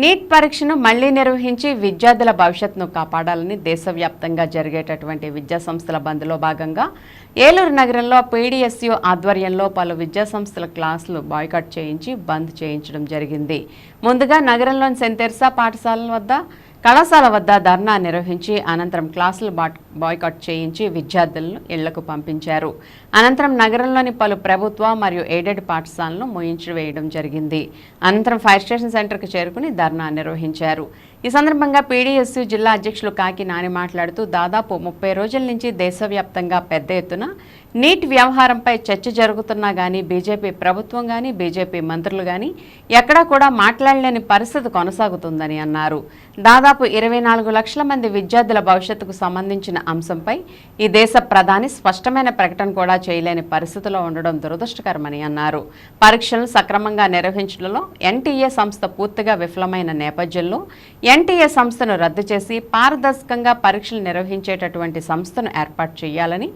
Neat పరీక్షను మళ్ళీ నిర్వహించి విద్యార్థుల భవిష్యత్తును కాపాడాలని దేశవ్యాప్తంగా జరిగేటటువంటి విద్యా సంస్థల బంద్లో భాగంగా ఏలూరు నగరంలో పీడీఎస్యు ఆధ్వర్యంలో పలు విద్యా సంస్థల క్లాసులు బాయ్కాట్ చేయించి బంద్ చేయించడం జరిగింది. ముందుగా నగరంలోని సెంతెర్సా పాఠశాలల వద్ద కళాశాల వద్ద ధర్నా నిర్వహించి అనంతరం క్లాసులు బాట్ బాయ్కాట్ చేయించి విద్యార్థులను ఇళ్ళకు పంపించారు. అనంతరం నగరంలోని పలు ప్రభుత్వ మరియు ఎయిడెడ్ పాఠశాలను ముయించి వేయడం జరిగింది. అనంతరం ఫైర్ స్టేషన్ సెంటర్కు చేరుకుని ధర్నా నిర్వహించారు. ఈ సందర్భంగా పీడీఎస్యూ జిల్లా అధ్యక్షులు కాకి నాని మాట్లాడుతూ దాదాపు ముప్పై రోజుల నుంచి దేశవ్యాప్తంగా పెద్ద ఎత్తున నీట్ వ్యవహారంపై చర్చ జరుగుతున్నా కానీ బీజేపీ ప్రభుత్వం కానీ బీజేపీ మంత్రులు కానీ ఎక్కడా కూడా మాట్లాడలేని పరిస్థితి కొనసాగుతుందని అన్నారు. దాదాపు ఇరవై నాలుగు లక్షల మంది విద్యార్థుల భవిష్యత్తుకు సంబంధించిన అంశంపై ఈ దేశ ప్రధాని స్పష్టమైన ప్రకటన కూడా చేయలేని పరిస్థితిలో ఉండడం దురదృష్టకరమని అన్నారు. పరీక్షలను సక్రమంగా నిర్వహించడంలో ఎన్టీఏ సంస్థ పూర్తిగా విఫలమైన నేపథ్యంలో ఎన్టీఏ సంస్థను రద్దు చేసి పారదర్శకంగా పరీక్షలు నిర్వహించేటటువంటి సంస్థను ఏర్పాటు చేయాలని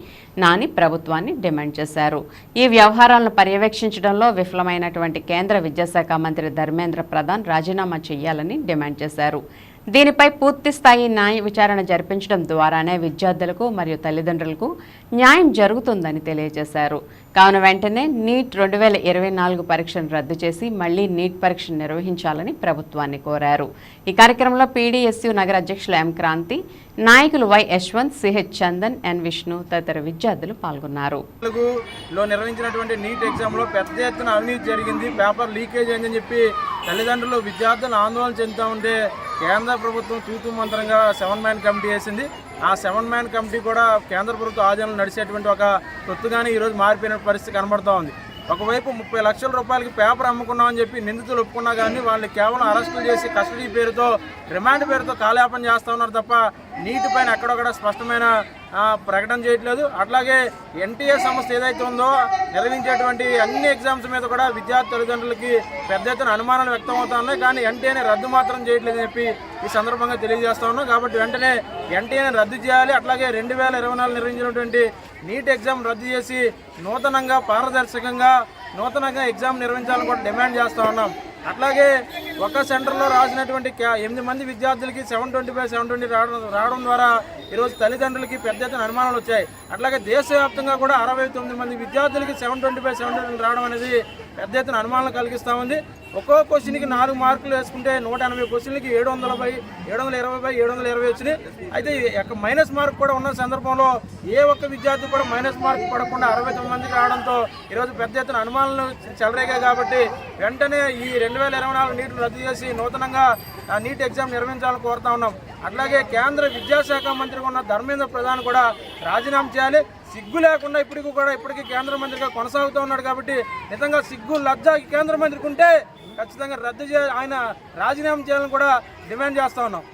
నాని ప్రభుత్వాన్ని డిమాండ్ చేశారు. ఈ వ్యవహారాలను పర్యవేక్షించడంలో విఫలమైనటువంటి కేంద్ర విద్యాశాఖ మంత్రి ధర్మేంద్ర ప్రధాన్ రాజీనామా చేయాలని డిమాండ్ చేశారు. దీనిపై పూర్తి స్థాయి న్యాయ విచారణ జరిపించడం ద్వారానే విద్యార్థులకు మరియు తల్లిదండ్రులకు న్యాయం జరుగుతుందని తెలియజేశారు. కావున వెంటనే నీట్ రెండు వేల ఇరవై నాలుగు పరీక్షను రద్దు చేసి మళ్ళీ నీట్ పరీక్షను నిర్వహించాలని ప్రభుత్వాన్ని కోరారు. ఈ కార్యక్రమంలో పీడీఎస్యు నగర అధ్యక్షులు ఎం. క్రాంతి నాయకులు Y. Yashwanth CH Chandan N. Vishnu తదితర విద్యార్థులు పాల్గొన్నారు. నిర్వహించినటువంటి నీట్ ఎగ్జామ్లో పెద్ద ఎత్తున అవినీతి జరిగింది. పేపర్ లీకేజ్ అయిందని చెప్పి తల్లిదండ్రులు విద్యార్థులు ఆందోళన చెందుతూ ఉంటే కేంద్ర ప్రభుత్వం తూతు మంత్రంగా సెవెన్ మ్యాన్ కమిటీ వేసింది. ఆ సెవెన్ మ్యాన్ కమిటీ కూడా కేంద్ర ప్రభుత్వ ఆధీనంలో నడిచేటువంటి ఒక తొత్తుగానే ఈరోజు మారిపోయిన పరిస్థితి కనబడుతూ ఉంది. ఒకవైపు ముప్పై లక్షల రూపాయలకి పేపర్ అమ్ముకున్నామని చెప్పి నిందితులు ఒప్పుకున్నా కానీ వాళ్ళని కేవలం అరెస్టులు చేసి కస్టడీ పేరుతో రిమాండ్ పేరుతో కాలయాపన చేస్తూ ఉన్నారు తప్ప నీటి పైన ఎక్కడొక్కడ స్పష్టమైన ప్రకటన చేయట్లేదు. అట్లాగే ఎన్టీఏ సంస్థ ఏదైతే ఉందో నిర్వహించేటువంటి అన్ని ఎగ్జామ్స్ మీద కూడా విద్యార్థి తల్లిదండ్రులకి పెద్ద ఎత్తున అనుమానాలు వ్యక్తం అవుతా ఉన్నాయి. కానీ ఎన్టీఏని రద్దు మాత్రం చేయట్లేదని చెప్పి ఈ సందర్భంగా తెలియజేస్తా ఉన్నాం. కాబట్టి వెంటనే ఎన్టీఏని రద్దు చేయాలి. అట్లాగే రెండు వేల ఇరవై నాలుగు నిర్వహించినటువంటి నీట్ ఎగ్జామ్ రద్దు చేసి నూతనంగా పారదర్శకంగా నూతనంగా ఎగ్జామ్ నిర్వహించాలని కూడా డిమాండ్ చేస్తూ ఉన్నాం. అట్లాగే ఒక సెంటర్లో రాసినటువంటి ఎనిమిది మంది విద్యార్థులకి seven twenty five seven twenty రావడం రావడం ద్వారా ఈరోజు తల్లిదండ్రులకి పెద్ద ఎత్తున అనుమానాలు వచ్చాయి. అట్లాగే దేశవ్యాప్తంగా కూడా అరవై తొమ్మిది మంది విద్యార్థులకి seven twenty five seven twenty రావడం అనేది పెద్ద ఎత్తున అనుమానాలు కలిగిస్తూ ఉంది. ఒక్కో క్వశ్చన్కి నాలుగు మార్కులు వేసుకుంటే నూట ఎనభై క్వశ్చన్లకి ఏడు వందల బై ఏడు వందల ఇరవై బై ఏడు వందల ఇరవై వచ్చినాయి. అయితే మైనస్ మార్క్ కూడా ఉన్న సందర్భంలో ఏ ఒక్క విద్యార్థి కూడా మైనస్ మార్క్ పడకుండా అరవై తొమ్మిది మందికి రావడంతో ఈరోజు పెద్ద ఎత్తున అనుమానాలు చెలరేగాయి కాబట్టి వెంటనే ఈ రెండు వేల ఇరవై నాలుగు నీటిని రద్దు చేసి నూతనంగా నీట్ ఎగ్జామ్ నిర్వహించాలని కోరుతా ఉన్నాం. అట్లాగే కేంద్ర విద్యాశాఖ మంత్రిగా ఉన్న ధర్మేంద్ర ప్రధాన్ కూడా రాజీనామా చేయాలి. సిగ్గు లేకుండా ఇప్పటికి కూడా ఇప్పటికీ కేంద్ర మంత్రిగా కొనసాగుతూ ఉన్నాడు కాబట్టి నిజంగా సిగ్గు లజ్జ కేంద్ర మంత్రికి ఉంటే ఖచ్చితంగా రద్దు చే ఆయన రాజీనామా చేయాలని కూడా డిమాండ్ చేస్తూ ఉన్నాం.